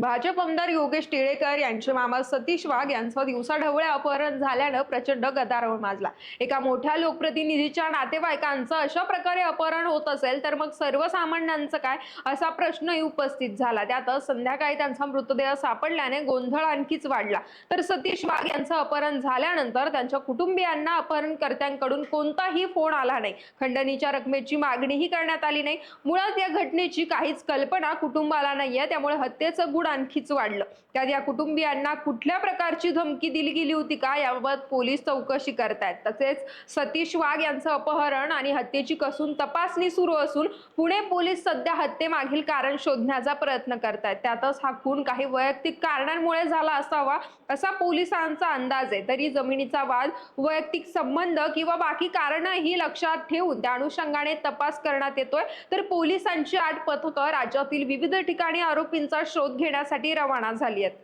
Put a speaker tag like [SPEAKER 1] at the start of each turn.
[SPEAKER 1] भाजप आमदार योगेश टिळेकर यांचे मामा सतीश वाघ यांचं दिवसाढवळे अपहरण झाल्यानं प्रचंड गदारोळ माजला. एका मोठ्या लोकप्रतिनिधीच्या नातेवाईकांचं अशा प्रकारे अपहरण होत असेल तर मग सर्वसामान्यांचं काय? असा प्रश्नही उपस्थित झाला. त्यातच संध्याकाळी त्यांचा मृतदेह सापडल्याने गोंधळ आणखीच वाढला. तर सतीश वाघ यांचं अपहरण झाल्यानंतर त्यांच्या कुटुंबियांना अपहरणकर्त्यांकडून कोणताही फोन आला नाही. खंडणीच्या रकमेची मागणीही करण्यात आली नाही. मुळात या घटनेची काहीच कल्पना कुटुंबाला नाहीये. त्यामुळे हत्येचं गुण आणखीच वाढलं. त्यात या कुटुंबियांना कुठल्या प्रकारची धमकी दिली गेली होती का? याबाबत पोलीस चौकशी करतायत. तसेच सतीश वाघ यांचं अपहरण आणि हत्येची कसून तपासणी सुरू असून पुणे पोलीस सध्या हत्येमागील कारण शोधण्याचा प्रयत्न करतायत. त्यातच हा खून काही वैयक्तिक कारणांमुळे झाला असावा असा पोलिसांचा अंदाज आहे. तरी जमिनीचा वाद वैयक्तिक संबंध किंवा बाकी कारणही लक्षात ठेवून त्या अनुषंगाने तपास करण्यात येतोय. तर पोलिसांची आठ पथकं राज्यातील विविध ठिकाणी आरोपींचा शोध घेण्यात घेण्यासाठी रवाना झाली आहेत.